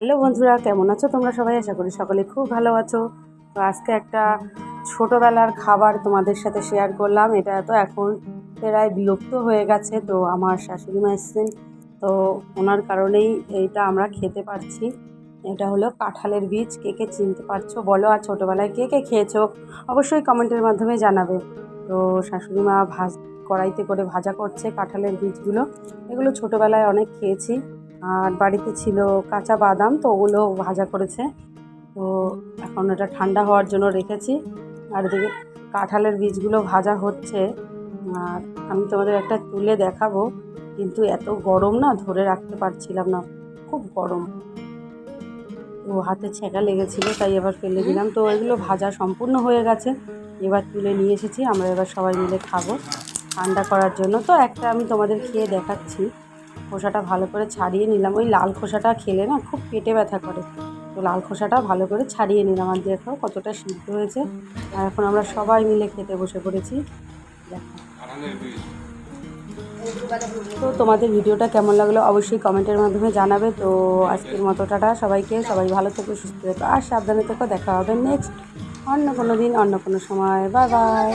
Hello বন্ধুরা, কেমন আছো তোমরা সবাই? আশা করি সকলে খুব ভালো আছো। তো আজকে একটা ছোটোবেলার খাবার তোমাদের সাথে শেয়ার করলাম। এটা তো এখন প্রায় বিলুপ্ত হয়ে গেছে, তো আমার শাশুড়ি মা এসছেন। তো ওনার কারণেই এইটা আমরা খেতে পারছি। এটা হলো কাঁঠালের বীজ। কে কে চিনতে পারছ বলো? আর ছোটোবেলায় কে কে খেয়েছো? অবশ্যই কমেন্টের মাধ্যমে জানাবে। তো শাশুড়ি মা ভাজ, কড়াইতে করে ভাজা করছে কাঁঠালের বীজগুলো। এগুলো ছোটোবেলায় অনেক খেয়েছি। আর বাড়িতে ছিল কাঁচা বাদাম, তো ওগুলো ভাজা করেছে। তো এখন এটা ঠান্ডা হওয়ার জন্য রেখেছি। আর এদিকে কাঁঠালের বীজগুলো ভাজা হচ্ছে। আর আমি তোমাদের একটা তুলে দেখাবো। কিন্তু এত গরম না, ধরে রাখতে পারছিলাম না। খুব গরম। তো হাতে ছেঁকা লেগেছিলো, তাই এবার ফেলে দিলাম। তো এগুলো ভাজা সম্পূর্ণ হয়ে গেছে। এবার তুলে নিয়ে এসেছি, আমরা এবার সবাই মিলে খাব। ঠান্ডা করার জন্য। তো একটা আমি তোমাদের খেয়ে দেখাচ্ছি। খোসাটা ভালো করে ছাড়িয়ে নিলাম। ওই লাল খোসাটা খেলে না খুব পেটে ব্যথা করে। তো লাল খোসাটা ভালো করে ছাড়িয়ে নিলাম আর দেখো কতটা সিদ্ধ হয়েছে। আর এখন আমরা সবাই মিলে খেতে বসে পড়েছি। দেখো। তো তোমাদের ভিডিওটা কেমন লাগল অবশ্যই কমেন্টের মাধ্যমে জানাবে। তো আজকের মতো টাটা সবাইকে। সবাই ভালো থেকো, সুস্থ থেকো, আর সাবধানে থেকো। দেখা হবে নেক্সট অন্য কোনো দিন, অন্য কোনো সময়। Bye bye